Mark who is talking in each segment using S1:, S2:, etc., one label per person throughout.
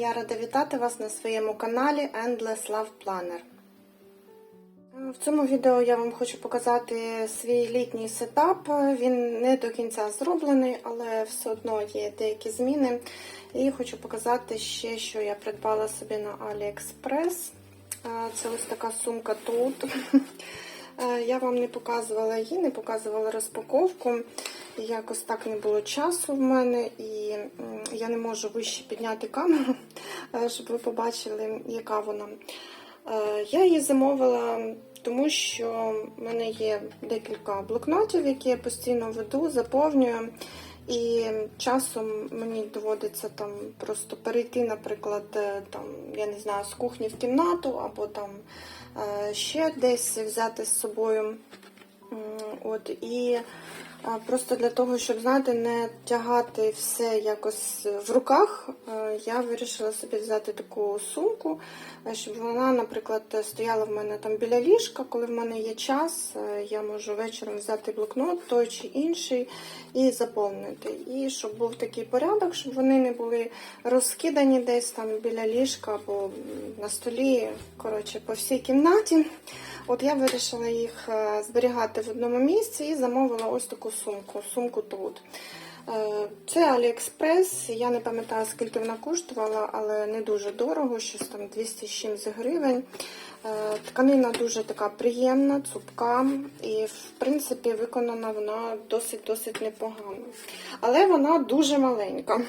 S1: я рада вітати вас на своєму каналі Endless Love Planner. В цьому відео я вам хочу показати свій літній сетап. Він не до кінця зроблений, але все одно є деякі зміни. І хочу показати ще, що я придбала собі на AliExpress. Це ось така сумка тут. Я вам не показувала її, не показувала розпаковку. Якось так не було часу в мене, і я не можу вище підняти камеру, щоб ви побачили, яка вона. Я її замовила, тому що в мене є декілька блокнотів, які я постійно веду, заповнюю. І часом мені доводиться там просто перейти, наприклад, там, я не знаю, з кухні в кімнату, або там ще десь взяти з собою. От, І просто для того, щоб знаєте, не тягати все якось в руках, я вирішила собі взяти таку сумку, щоб вона, наприклад, стояла в мене там біля ліжка, коли в мене є час, я можу вечором взяти блокнот, той чи інший, і заповнити. І щоб був такий порядок, щоб вони не були розкидані десь там біля ліжка або на столі, коротше, по всій кімнаті. От я вирішила їх зберігати в одному місці і замовила ось таку сумку. Сумку тут. Це Aliexpress, я не пам'ятаю, скільки вона коштувала, але не дуже дорого, щось там 200 з чимось гривень. Тканина дуже така приємна, цупка, і, в принципі, виконана вона досить-досить непогано. Але вона дуже маленька.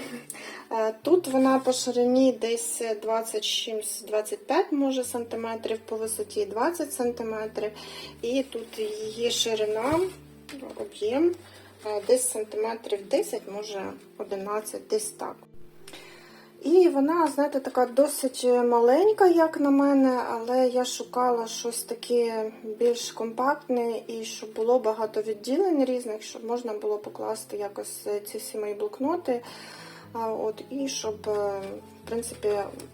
S1: Тут вона по ширині десь 20-25 може сантиметрів, по висоті 20 сантиметрів. І тут її ширина, об'єм десь сантиметрів 10, може 11, десь так. І вона, знаєте, така досить маленька, як на мене, але я шукала щось таке більш компактне і щоб було багато відділень різних, щоб можна було покласти якось ці всі мої блокноти. От, І щоб, в принципі,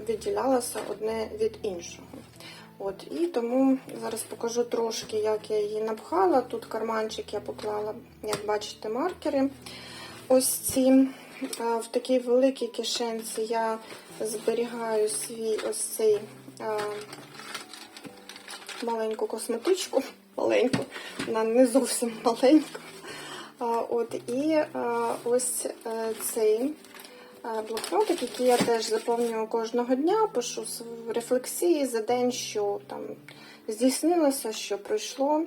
S1: відділялося одне від іншого. От, І тому зараз покажу трошки, як я її напхала. Тут карманчик я поклала, як бачите, маркери. Ось ці. В такій великій кишенці я зберігаю свій ось цей а, маленьку косметичку. Маленьку, вона не зовсім маленька. А, от, І а, ось цей блокнотик, який я теж заповнюю кожного дня, пишу рефлексії за день, що там здійснилося, що пройшло.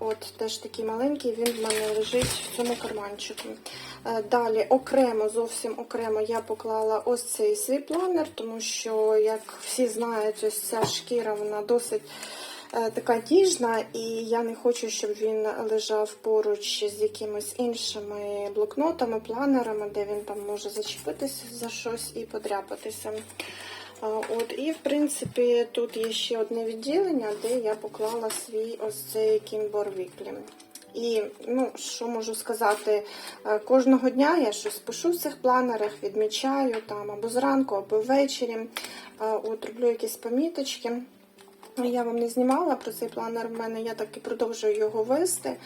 S1: От теж такий маленький, він в мене лежить в цьому карманчику. Далі, окремо, зовсім окремо, я поклала ось цей свій планер, тому що, як всі знають, ось ця шкіра вона досить така ніжна, і я не хочу, щоб він лежав поруч з якимись іншими блокнотами, планерами, де він там може зачепитися за щось і подряпатися. От, І, в принципі, тут є ще одне відділення, де я поклала свій ось цей кімбор Віклі. І, ну, що можу сказати, кожного дня я щось пишу в цих планерах, відмічаю там або зранку, або ввечері. От, роблю якісь поміточки. Я вам не знімала про цей планер в мене, я так і продовжую його вести.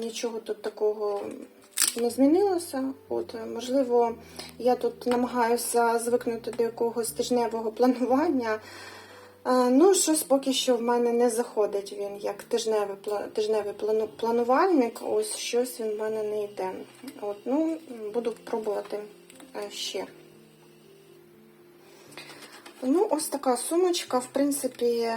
S1: Нічого тут такого не змінилося. От, Можливо, я тут намагаюся звикнути до якогось тижневого планування. Ну, щось поки що в мене не заходить він як тижневий тижневий планувальник, ось щось він в мене не йде. От, ну, Буду пробувати ще. Ну, ось така сумочка, в принципі,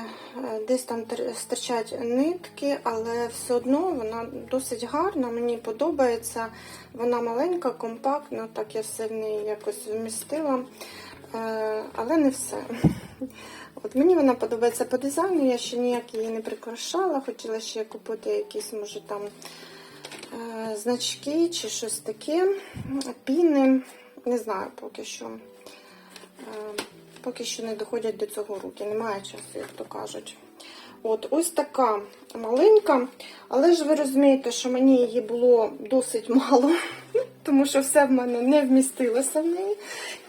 S1: десь там стирчать нитки, але все одно вона досить гарна, мені подобається. Вона маленька, компактна, так я все в неї якось вмістила, але не все. От Мені вона подобається по дизайну, я ще ніяк її не прикрашала, хотіла ще купити якісь, може, там значки чи щось таке, піни, не знаю поки що. Поки що не доходять до цього руки, немає часу, як то кажуть. От, Ось така маленька, але ж ви розумієте, що мені її було досить мало, тому що все в мене не вмістилося в неї.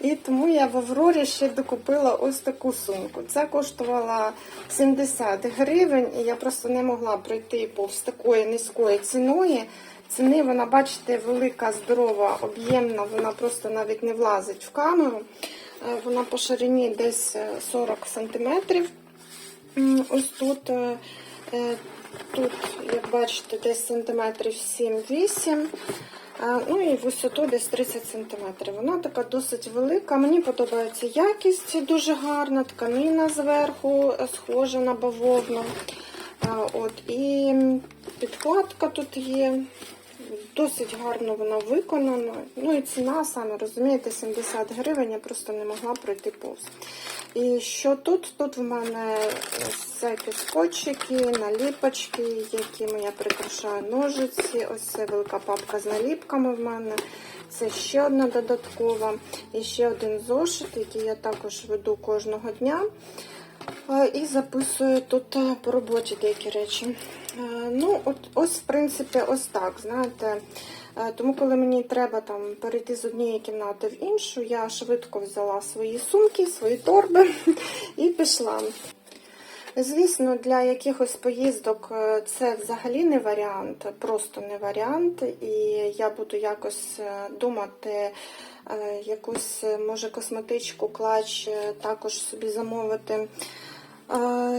S1: І тому я в Аврорі ще докупила ось таку сумку. Це коштувала 70 гривень, і я просто не могла пройти повз такої низької ціною. ціни. Вона, бачите, велика, здорова, об'ємна, вона просто навіть не влазить в камеру. Е, Вона по ширині десь е, 40 сантиметрів. М, Ось тут, е, е, тут, як бачите, десь сантиметрів 7-8. Е, Ну і висоту десь 30 см. Вона така досить велика. Мені подобається якість дуже гарна, тканина зверху е, схожа на бавовну. Е, От, і підкладка тут є. Досить гарно вона виконана. Ну і ціна, самі розумієте, 70 гривень, я просто не могла пройти повз. І що тут? Тут в мене всякі скотчики, наліпочки, якими я прикрашаю ножиці. Ось це велика папка з наліпками в мене. Це ще одна додаткова. І ще один зошит, який я також веду кожного дня. І записую тут е, по роботі деякі речі. Е, Ну, от, ось, в принципі, ось так, знаєте. Е, Тому, коли мені треба там перейти з однієї кімнати в іншу, я швидко взяла свої сумки, свої торби і пішла. Звісно, для якихось поїздок е, це взагалі не варіант, просто не варіант. І я буду якось е, думати, е, якусь, може, косметичку, клач також собі замовити.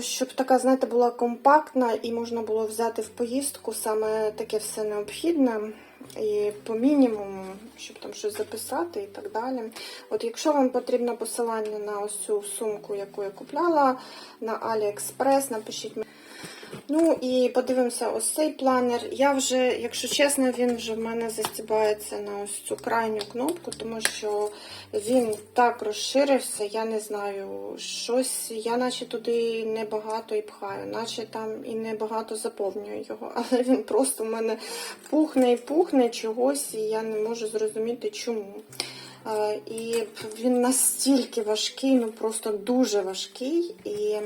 S1: Щоб така, знаєте, була компактна і можна було взяти в поїздку саме таке все необхідне. І по мінімуму, щоб там щось записати і так далі. От якщо вам потрібно посилання на ось цю сумку, яку я купляла на AliExpress, напишіть мені. Ну і подивимося ось цей планер. Я вже, якщо чесно, він вже в мене застібається на ось цю крайню кнопку, тому що він так розширився, я не знаю, щось, я наче туди небагато і пхаю, наче там і небагато заповнюю його, але він просто в мене пухне і пухне чогось, і я не можу зрозуміти чому. І він настільки важкий, ну просто дуже важкий. І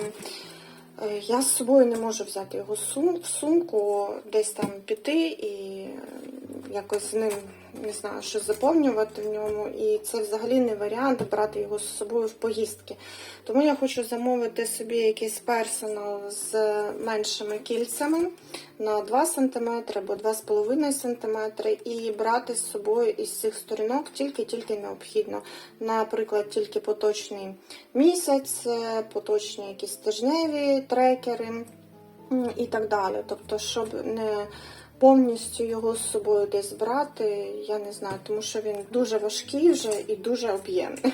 S1: Я з собою не можу взяти його в сумку, десь там піти і е, якось з ним не знаю, що заповнювати в ньому. І це взагалі не варіант брати його з собою в поїздки. Тому я хочу замовити собі якийсь персонал з меншими кільцями на 2 см або 2,5 см і брати з собою із цих сторінок тільки-тільки необхідно. Наприклад, тільки поточний місяць, е, поточні якісь тижневі трекери і так далі. Тобто, щоб не повністю його з собою десь брати, я не знаю, тому що він дуже важкий вже і дуже об'ємний.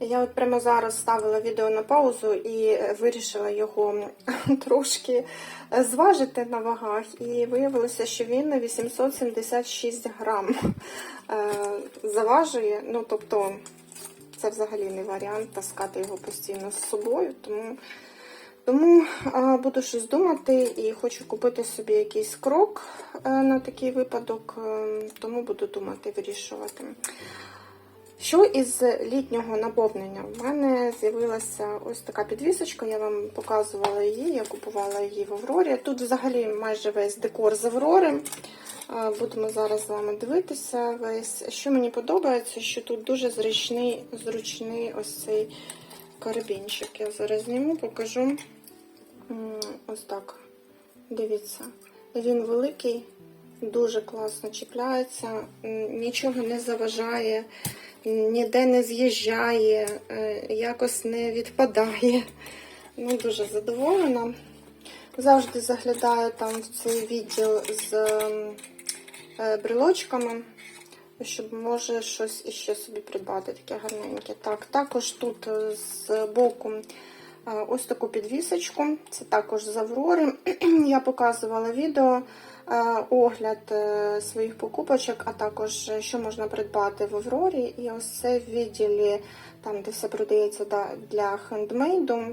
S1: Я от прямо зараз ставила відео на паузу і вирішила його трошки зважити на вагах. І виявилося, що він на 876 грам е, заважує. Ну, тобто, це взагалі не варіант таскати його постійно з собою. Тому, тому буду щось думати і хочу купити собі якийсь крок е, на такий випадок, е, тому буду думати, вирішувати. Що із літнього наповнення? У мене з'явилася ось така підвісочка, я вам показувала її, я купувала її в Аврорі. Тут взагалі майже весь декор з Аврори. Будемо зараз з вами дивитися весь. Що мені подобається, що тут дуже зручний, зручний ось цей карабінчик. Я зараз зніму, покажу. Ось так. Дивіться. Він великий, дуже класно чіпляється, нічого не заважає, ніде не з'їжджає, е, якось не відпадає. Ну, дуже задоволена. Завжди заглядаю там в цей відділ з е, брелочками, щоб може щось іще собі придбати, таке гарненьке. Так, також тут е, з боку ось таку підвісочку. Це також з Аврори. Я показувала відео, е, огляд е, своїх покупочок, а також е, що можна придбати в Аврорі. І ось це в відділі, там, де все продається для хендмейду.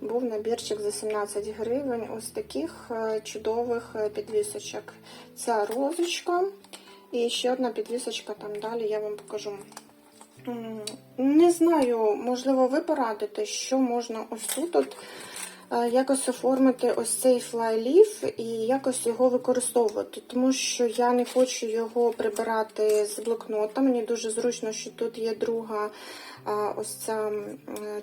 S1: Був набірчик за 17 гривень ось таких чудових підвісочок. Ця розочка і ще одна підвісочка там далі я вам покажу. Не знаю, можливо, ви порадите, що можна ось тут от е, якось оформити ось цей флайліф і якось його використовувати, тому що я не хочу його прибирати з блокнота. Мені дуже зручно, що тут є друга ось ця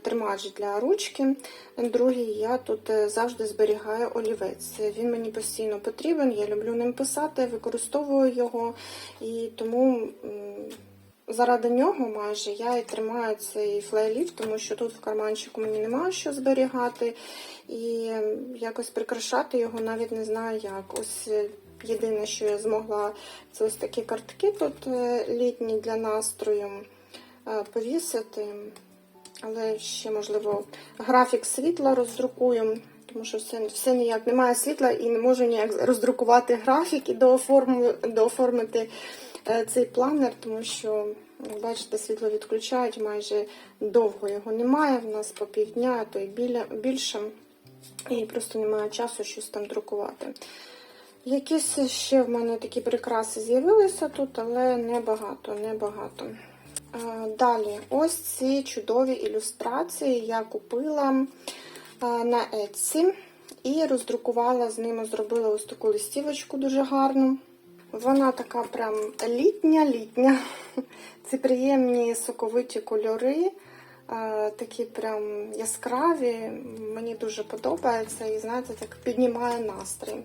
S1: тримач для ручки. Другий я тут е, завжди зберігаю олівець. Він мені постійно потрібен, я люблю ним писати, використовую його і тому. Заради нього майже я і тримаю цей флейліф, тому що тут в карманчику мені немає що зберігати, і якось прикрашати його навіть не знаю як. Ось е, єдине, що я змогла, це ось такі картки тут е, літні для настрою е, повісити. Але ще, можливо, графік світла роздрукую, тому що все, все ніяк немає світла і не можу ніяк роздрукувати графік і дооформити цей планер, тому що, бачите, світло відключають, майже довго його немає. В нас по півдня, а то й більше. І просто немає часу щось там друкувати. Якісь ще в мене такі прикраси з'явилися тут, але небагато, небагато. Е, Далі, ось ці чудові ілюстрації я купила е, на Etsy і роздрукувала з ними, зробила ось таку листівочку дуже гарну. Вона така прям літня-літня. Це приємні соковиті кольори, е, такі прям яскраві. Мені дуже подобається і, знаєте, так піднімає настрій.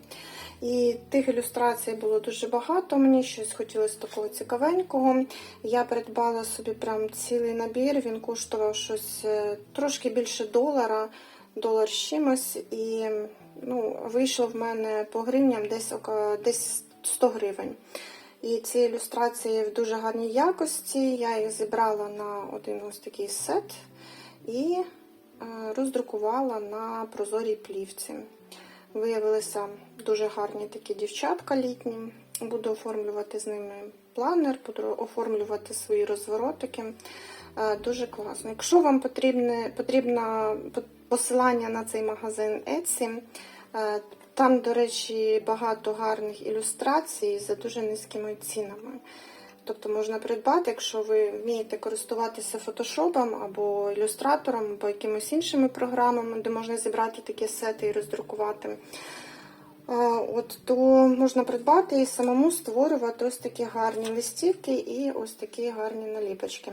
S1: І тих ілюстрацій було дуже багато. Мені щось хотілося такого цікавенького. Я придбала собі прям цілий набір. Він коштував щось е, трошки більше долара, долар з чимось. І ну, вийшло в мене по гривням десь, десь 100 гривень. І ці ілюстрації в дуже гарній якості. Я їх зібрала на один ось такий сет і е, роздрукувала на прозорій плівці. Виявилися дуже гарні такі дівчатка літні. Буду оформлювати з ними планер, буду оформлювати свої розворотики. Е, Дуже класно. Якщо вам потрібне, потрібно посилання на цей магазин Etsy, е, там, до речі, багато гарних ілюстрацій за дуже низькими цінами. Тобто можна придбати, якщо ви вмієте користуватися фотошопом або ілюстратором, або якимись іншими програмами, де можна зібрати такі сети і роздрукувати. Е, От, то можна придбати і самому створювати ось такі гарні листівки і ось такі гарні наліпочки.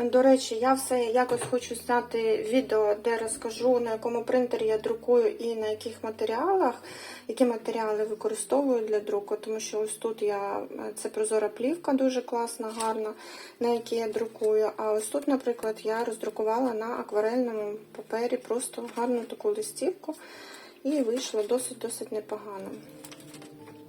S1: До речі, я все якось хочу зняти відео, де розкажу, на якому принтері я друкую і на яких матеріалах, які матеріали використовую для друку. Тому що ось тут я це прозора плівка, дуже класна, гарна, на якій я друкую. А ось тут, наприклад, я роздрукувала на акварельному папері просто гарну таку листівку, і вийшло досить-досить непогано.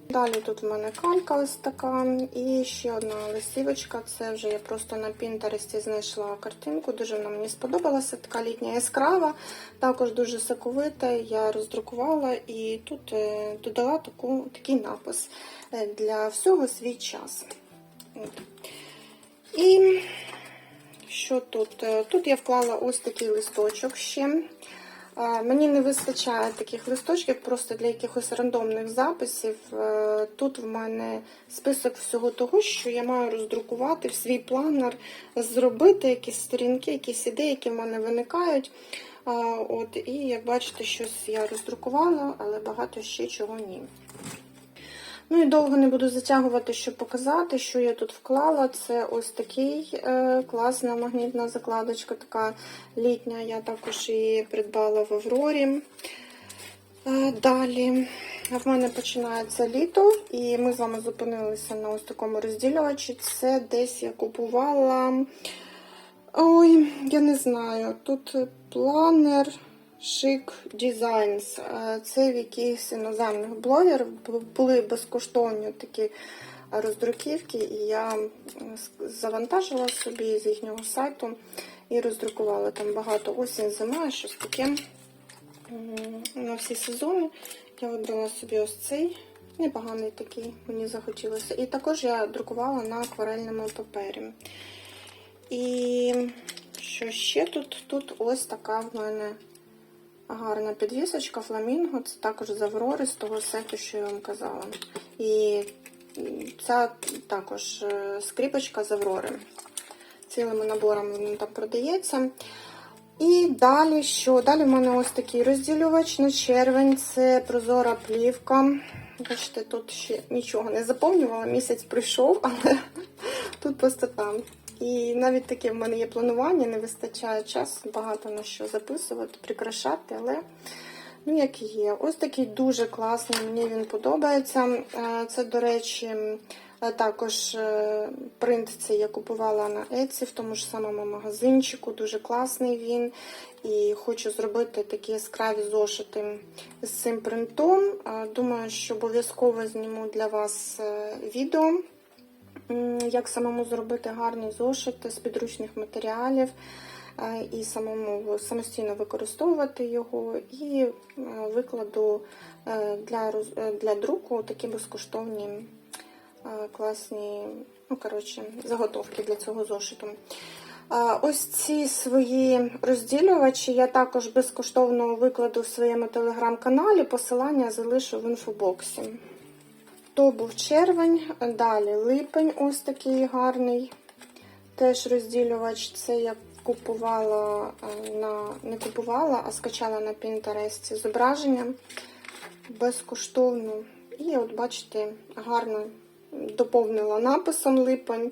S1: Далі тут в мене калька ось така. І ще одна листівочка. Це вже я просто на Пінтересті знайшла картинку. Дуже вона мені сподобалася. Така літня яскрава, також дуже соковита. Я роздрукувала і тут е, додала таку, такий напис е, для всього свій час. І що тут? Е, Тут я вклала ось такий листочок ще. Е, Мені не вистачає таких листочків просто для якихось рандомних записів. Е, Тут в мене список всього того, що я маю роздрукувати в свій планер, зробити якісь сторінки, якісь ідеї, які в мене виникають. Е, От, і як бачите, щось я роздрукувала, але багато ще чого ні. Ну і довго не буду затягувати, щоб показати, що я тут вклала. Це ось такий е, класна магнітна закладочка, така літня. Я також її придбала в Аврорі. Е, далі в мене починається літо, і ми з вами зупинилися на ось такому розділювачі. Це десь я купувала. Ой, я не знаю. Тут планер Chic Designs. Е, Це в якихось іноземних блогерів були безкоштовні такі роздруківки, і я завантажила собі з їхнього сайту і роздрукувала там багато осінь, зима, щось таке. На всі сезони я вибрала собі ось цей. Непоганий такий, мені захотілося. І також я друкувала на акварельному папері. І що ще тут? Тут ось така в мене гарна підвісочка фламінго. Це також з Аврори, з того сету, що я вам казала. І ця також е, скріпочка з Аврори. Цілими наборами він там продається. І далі що? Далі в мене ось такий розділювач на червень. Це прозора плівка. Бачите, тут ще нічого не заповнювала, місяць пройшов, але тут просто там. І навіть таке в мене є планування, не вистачає часу, багато на що записувати, прикрашати, але ну, як є. Ось такий дуже класний, мені він подобається. Е, Це, до речі, е, також е, принт цей я купувала на Etsy, в тому ж самому магазинчику. Дуже класний він. І хочу зробити такі яскраві зошити з цим принтом. Думаю, що обов'язково зніму для вас відео, як самому зробити гарні зошити з підручних матеріалів. е, І самому самостійно використовувати його, і е, викладу е, для, для друку такі безкоштовні класні ну, коротше, заготовки для цього зошиту. Ось ці свої розділювачі я також безкоштовно викладу в своєму телеграм-каналі. Посилання залишу в інфобоксі. То був червень, далі липень, ось такий гарний. Теж розділювач. Це я купувала е, на не купувала, а скачала на Пінтересті зображення безкоштовно. І от бачите, гарно доповнила написом липень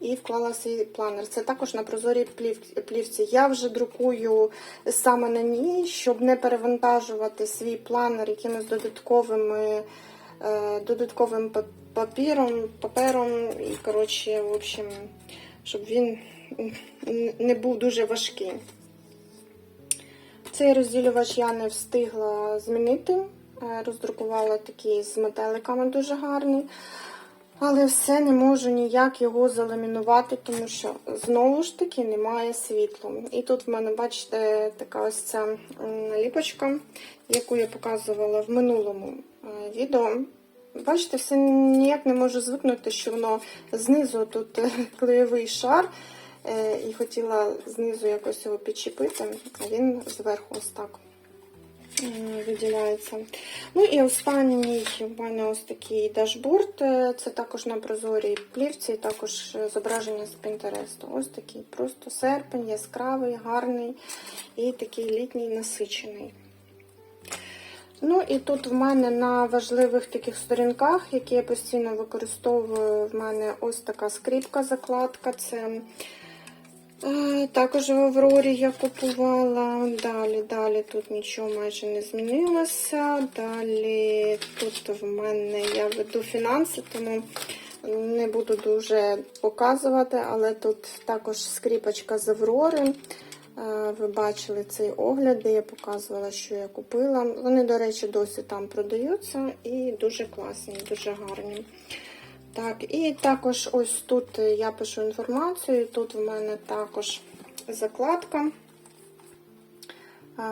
S1: і вклала свій планер. Це також на прозорій плівці. Я вже друкую саме на ній, щоб не перевантажувати свій планер якимись додатковими, додатковим папіром, папером. І, коротше, в общем, щоб він не був дуже важкий. Цей розділювач я не встигла змінити. Е, Роздрукувала такий з метеликами дуже гарний. Але все не можу ніяк його заламінувати, тому що знову ж таки немає світла. І тут в мене, бачите, така ось ця наліпочка, яку я показувала в минулому е, відео. Бачите, все ніяк не можу звикнути, що воно знизу тут е, клеєвий шар. Е, І хотіла знизу якось його підчепити, а він зверху ось так виділяється. Ну і останній в мене ось такий дашборд. Е, Це також на прозорій плівці, також е, зображення з Пінтересту. Ось такий просто серпень, яскравий, гарний і такий літній насичений. Ну і тут в мене на важливих таких сторінках, які я постійно використовую, в мене ось така скріпка закладка. Це також в Аврорі я купувала. Далі, далі тут нічого майже не змінилося. Далі тут в мене я веду фінанси, тому не буду дуже показувати, але тут також скріпочка з Аврори. Е, Ви бачили цей огляд, де я показувала, що я купила. Вони, до речі, досі там продаються і дуже класні, дуже гарні. Так, і також ось тут я пишу інформацію. Тут в мене також закладка. Е,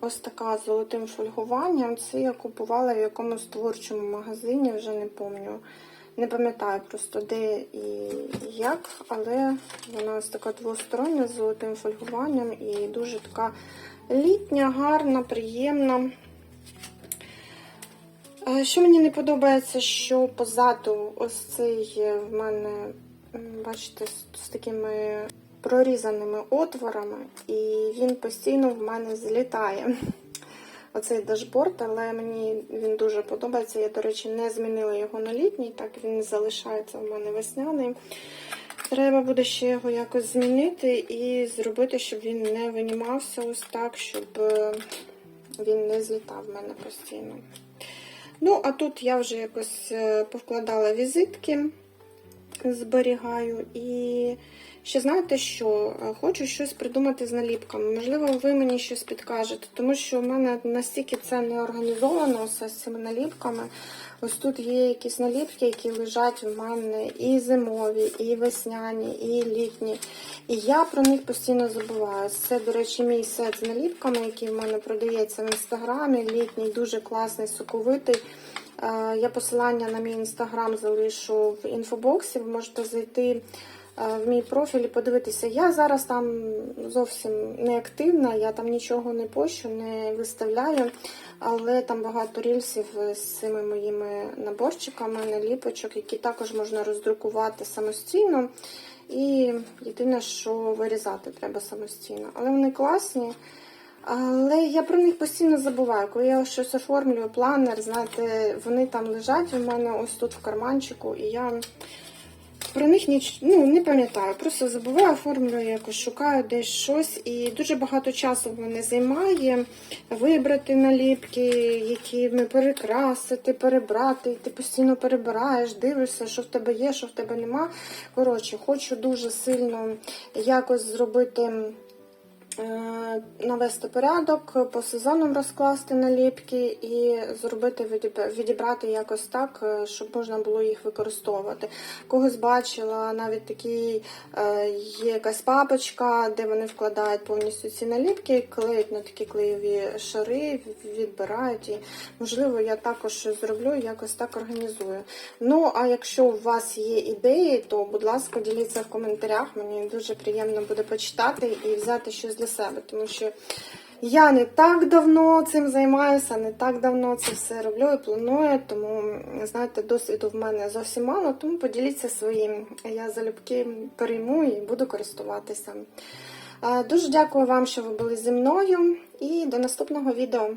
S1: Ось така з золотим фольгуванням. Це я купувала в якомусь творчому магазині, вже не пам'ятаю. Не пам'ятаю просто де і як, але вона ось така двостороння з золотим фольгуванням і дуже така літня, гарна, приємна. Що мені не подобається, що позаду ось цей е, в мене, бачите, з, з такими прорізаними отворами, і він постійно в мене злітає. Оцей дашборд, але мені він дуже подобається. Я, до речі, не змінила його на літній, так він залишається в мене весняний. Треба буде ще його якось змінити і зробити, щоб він не винімався ось так, щоб е, він не злітав в мене постійно. Ну, а тут я вже якось е, повкладала візитки, зберігаю. І ще знаєте що? Е, Хочу щось придумати з наліпками. Можливо, ви мені щось підкажете, тому що в мене настільки це не організовано все з цими наліпками. Ось тут є якісь наліпки, які лежать в мене і зимові, і весняні, і літні. І я про них постійно забуваю. Це, до речі, мій сет з наліпками, який в мене продається в інстаграмі. Літній, дуже класний, соковитий. Е, Я посилання на мій інстаграм залишу в інфобоксі. Ви можете зайти в мій профіль і подивитися. Я зараз там зовсім не активна, я там нічого не пощу, не виставляю, але там багато рільсів з цими моїми наборчиками, наліпочок, які також можна роздрукувати самостійно І єдине, що вирізати треба самостійно. Але вони класні. Але я про них постійно забуваю. Коли я щось оформлюю, планер, знаєте, вони там лежать у мене ось тут в карманчику, і я про них ніч... ну, не пам'ятаю. Просто забуваю, оформлюю, якось шукаю десь щось. І дуже багато часу мене займає вибрати наліпки, які ми перекрасити, перебрати. І ти постійно перебираєш, дивишся, що в тебе є, що в тебе нема. Коротше, хочу дуже сильно якось зробити. Е, навести порядок, по сезонам розкласти наліпки і зробити відібрати якось так, е, щоб можна було їх використовувати. Когось бачила навіть такий е, є якась папочка, де вони вкладають повністю ці наліпки, клеють на такі клеєві шари, відбирають. І можливо, я також зроблю, якось так організую. Ну а якщо у вас є ідеї, то будь ласка, діліться в коментарях. Мені дуже приємно буде почитати і взяти щось для себе, тому що я не так давно цим займаюся, не так давно це все роблю і планую, тому знаєте, досвіду в мене зовсім мало, тому поділіться своїм. Я залюбки перейму і буду користуватися. Е, Дуже дякую вам, що ви були зі мною, і до наступного відео.